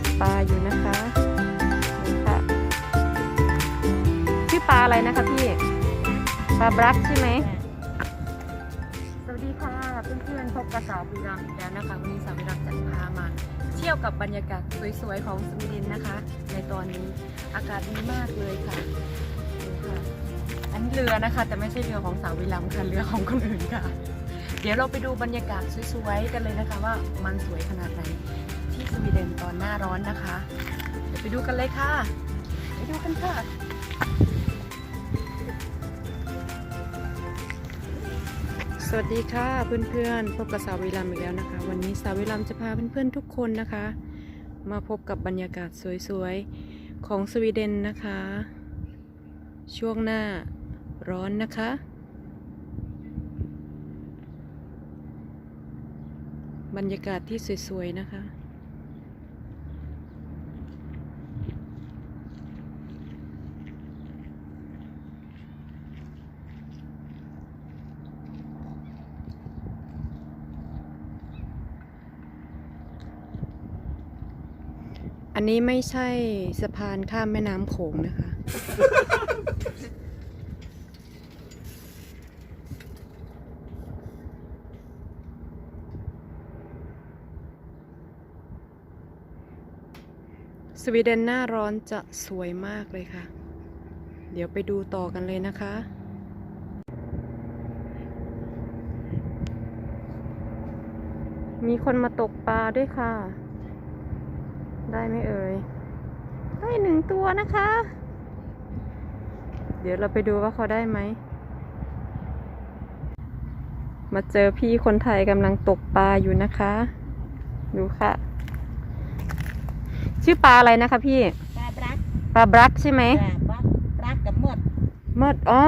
กปลาอยู่นะคะนี่ค่ะชื่อปลาอะไรนะคะพี่ปลาบรักใช่ไหมสวัสดีค่ะเพื่อนๆพบกับสาววีรัมย์อีกแล้วนะคะวันนี้สาววีรัมย์จะพามา เที่ยวกับบรรยากาศสวยๆของสวีเดนนะคะ ในตอนนี้อากาศดีมากเลยค่ะดูค่ะ อันนี้เรือนะคะ แต่ไม่ใช่เรือของสาววีรัมย์ค่ะเรือของคนอื่นค่ะ เดี๋ยวเราไปดูบรรยากาศสวยๆกันเลยนะคะว่ามันสวยขนาดไหนที่สวีเดนตอนหน้าร้อนนะคะ เดี๋ยวไปดูกันเลยค่ะ ไปดูกันค่ะสวัสดีค่ะเพื่อนๆ พบกับสาววิลัมอีกแล้วนะคะ วันนี้สาววิลัมจะพาเพื่อนๆทุกคนนะคะ มาพบกับบรรยากาศสวยๆ ของสวีเดนนะคะ ช่วงหน้าร้อนนะคะ บรรยากาศที่สวย ๆ นะคะ อันนี้ไม่ใช่สะพานข้ามแม่น้ำโขงนะคะ วีเดนหน้าร้อนจะสวยมากเลยค่ะ เดี๋ยวไปดูต่อกันเลยนะคะ มีคนมาตกปลาด้วยค่ะ ได้ไหมเอ่ย ได้หนึ่งตัวนะคะ เดี๋ยวเราไปดูว่าเขาได้ไหม มาเจอพี่คนไทยกำลังตกปลาอยู่นะคะ ดูค่ะ ชื่อปลาอะไรนะคะพี่ ปลาบรักปลาบรักใช่ไหมจ้ะบรักบรักกับหมดมดอ๋อ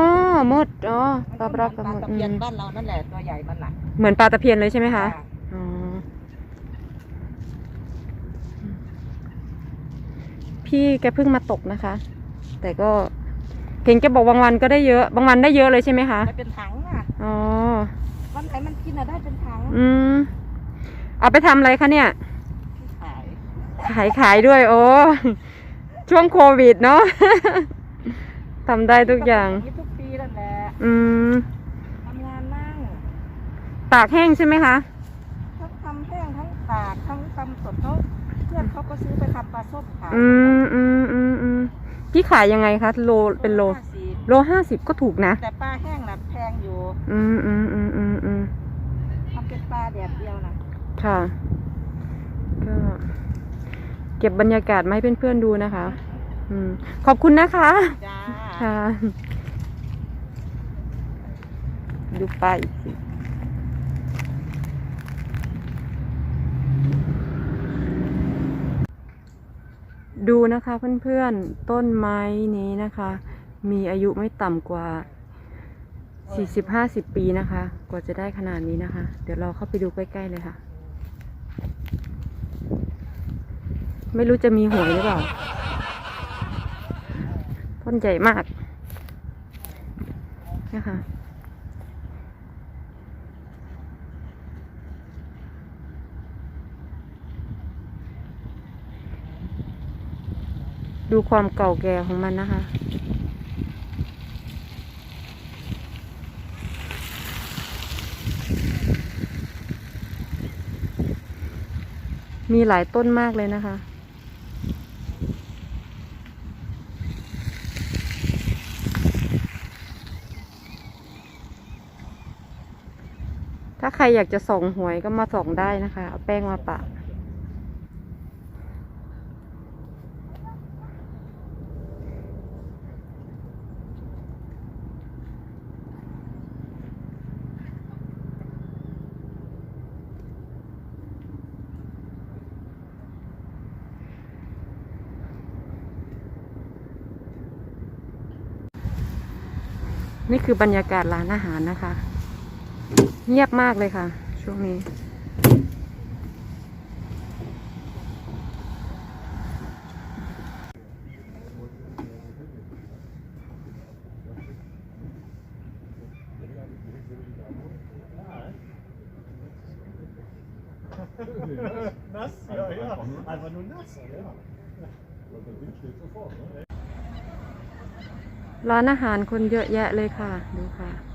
มดอ๋อปลาบรักกับปลามดตะอืเพียนมบ้านเรานั่นแหละตัวใหญ่มันหลักเหมือนปลาตะเพียนเลยใช่ไหมคะอ๋อพี่แกเพิ่งมาตกนะคะ แต่ก็เห็นแกบอกบางวันก็ได้เยอะ บางวันได้เยอะเลยใช่ไหมคะได้เป็นถังอะอ๋อวันไหนมันกินอะได้เป็นถังอืมเอาไปทำอะไรคะเนี่ยที่ขาย ขายขายด้วยโอ้ช่วงโควิดเนาะทำได้ทุกอย่างนี้ทุกปีนั่นแหละอืมทำงานนั่งตากแห้งใช่ไหมคะทั้งทำแห้งทั้งตากทั้งทำสดเขาเพื่อนเขาก็ซื้อไปทำปลาส้มขายอืมอืมอืมอืมพี่ขายยังไงคะโลเป็นโลห้าสิบโลห้าสิบก็ถูกนะ แต่ปลาแห้งน่ะแพงอยู่อืมอืมอืมอืมอืมทำเป็นปลาแดดเดียวน่ะค่ะก็ เก็บบรรยากาศมาให้เพื่อนๆดูนะคะ อืมขอบคุณนะคะ จ้าค่ะ ดูปลาอีกสิดูนะคะเพื่อนๆ ต้นไม้นี้นะคะ มีอายุไม่ต่ำกว่า 40-50 ปีนะคะ กว่าจะได้ขนาดนี้นะคะ เดี๋ยวเราเข้าไปดูใกล้ๆเลยค่ะ ไม่รู้จะมีหวยหรือเปล่า ต้นใหญ่มากนะคะดูความเก่าแก่ของมันนะคะ มีหลายต้นมากเลยนะคะ ใครอยากจะส่องหวยก็มาส่องได้นะคะ เอาแป้งมาปะ นี่คือบรรยากาศร้านอาหารนะคะ เงียบมากเลยค่ะ ช่วงนี้ nass, ja, ja. Einfach nur ร้านอาหารคนเยอะแยะเลยค่ะ ดูค่ะ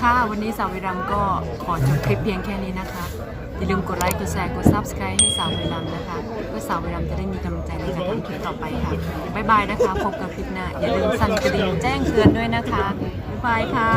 ค่ะ วันนี้สาววิรัมก็ขอจบคลิปเพียงแค่นี้นะคะ อย่าลืมกดไลค์ กดแชร์ กด Subscribe ให้สาววิรัมนะคะ เพื่อสาววิรัมจะได้มีกำลังใจในการทำคลิปต่อไปค่ะ บ๊ายบายนะคะ พบกับคลิปหน้า อย่าลืมสั่นกระดิ่งแจ้งเตือนด้วยนะคะ บ๊ายบายค่ะ